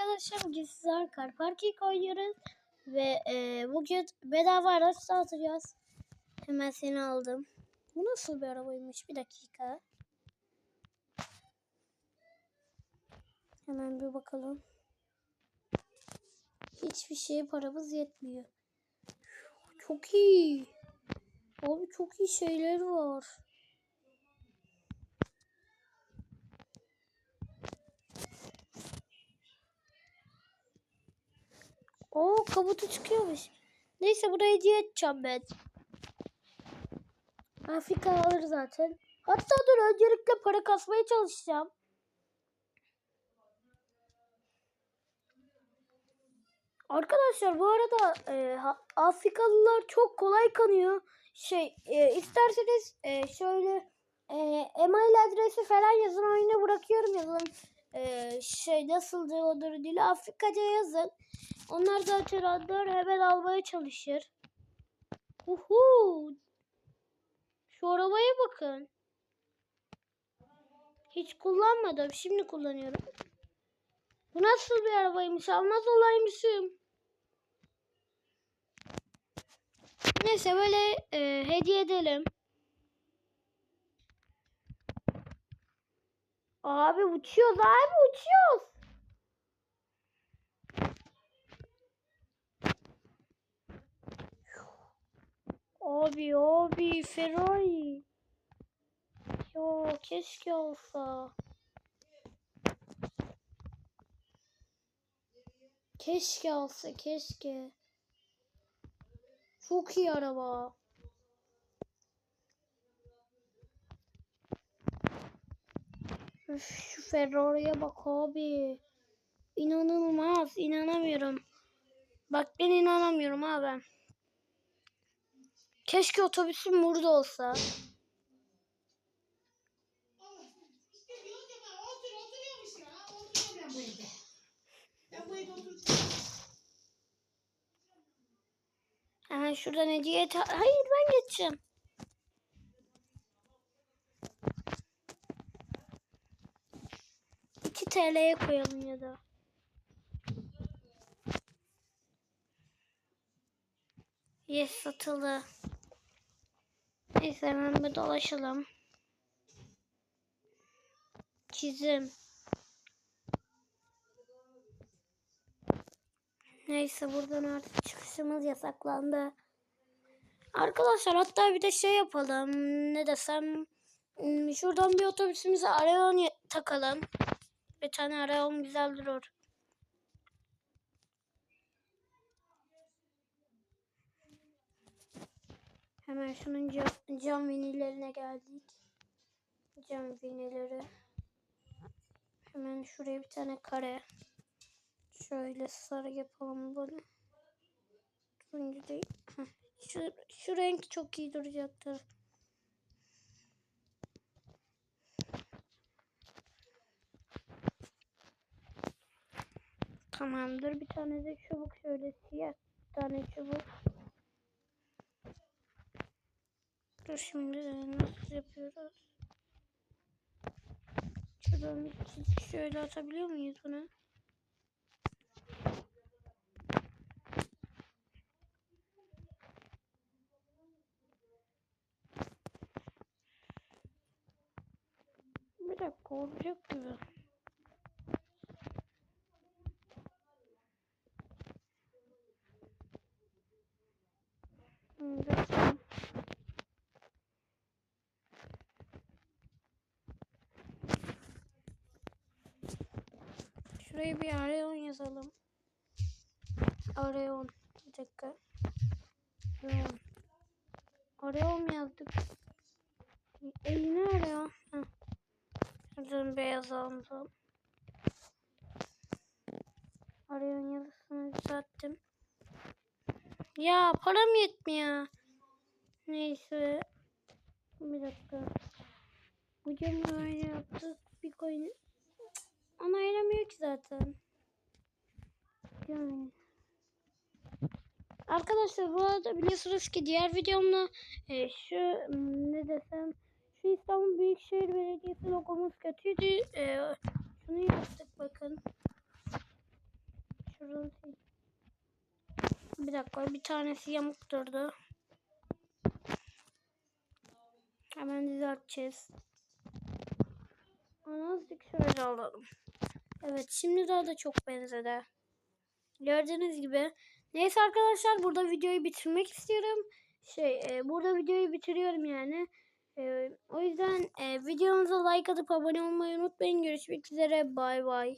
arkadaşlar bugün sizler Car Parking oynuyoruz ve e, bugün bedava araç dağıtacağız. Hemen seni aldım. Bu nasıl bir arabaymış? Bir dakika. Hemen bir bakalım. Hiçbir şeye paramız yetmiyor. Çok iyi. Abi çok iyi şeyler var. Oo kabutu çıkıyormuş. Neyse buraya hediye edeceğim ben. Afrika alır zaten. Hatta dur öncelikle para kasmaya çalışacağım. Arkadaşlar bu arada e, Afrikalılar çok kolay kanıyor. Şey e, isterseniz e, şöyle e, email adresi falan yazın oyuna bırakıyorum yazın. E, şey nasıl diyordur dili Afrikaca yazın. Onlar zaten anlar hemen almaya çalışır. Uhu. Şu arabaya bakın. Hiç kullanmadım. Şimdi kullanıyorum. Bu nasıl bir arabaymış? Almaz olaymışım. Neyse böyle e, hediye edelim. Abi uçuyoruz abi uçuyoruz. Abi abi Ferrari. Yo keşke olsa. Keşke olsa keşke. Çok iyi araba. Şu Ferrari'ye bak abi. İnanılmaz. inanamıyorum. Bak ben inanamıyorum ben. Keşke otobüsüm burada olsa. Hemen şuradan hediye et. Hayır ben geçeceğim. İki TL'ye koyalım ya da. Yes satıldı. Neyse hemen bir dolaşalım. Çizim. Neyse buradan artık çıkışımız yasaklandı. Arkadaşlar hatta bir de şey yapalım. Ne desem. hmm, Şuradan bir otobüsümüze Arayon takalım. Bir tane Arayon güzel durur. Hemen şunun cam, cam vinilerine geldik. Cam vinileri. Hemen şuraya bir tane kare. Şöyle sarı yapalım bunu. Turuncu değil. Şu, şu renk çok iyi duracaktır. Tamamdır. Bir tane de çubuk şöyle siyah bir tane çubuk. Dur şimdi nasıl yapıyoruz? Şuradan şöyle atabiliyor muyuz bunu? Bir dakika olacak gibi. Hmm, bakalım. Şuraya bir Areon yazalım. Areon. Bir dakika. Areon. Areon yazdık. Elini arıyor. Heh. Şuradan beyaz aldım. Arayan yazısını düzelttim. Ya param yetmiyor. Neyse. Bir dakika. Hocam öyle yaptı. Bir coin. Onaylamıyor ki zaten. Yani. Arkadaşlar bu arada biliyorsunuz ki diğer videomda e, şu m, ne desem şu İstanbul Büyükşehir Belediyesi logomuz kötüydü. E, şunu yaptık bakın. sorun değil. Bir dakika bir tanesi yamuk durdu. Hemen düzelteceğiz. Azıcık şöyle alalım. Evet şimdi daha da çok benzedi. Gördüğünüz gibi. Neyse arkadaşlar burada videoyu bitirmek istiyorum. Şey e, burada videoyu bitiriyorum yani. E, o yüzden e, videomuza like atıp abone olmayı unutmayın. Görüşmek üzere. Bay bay.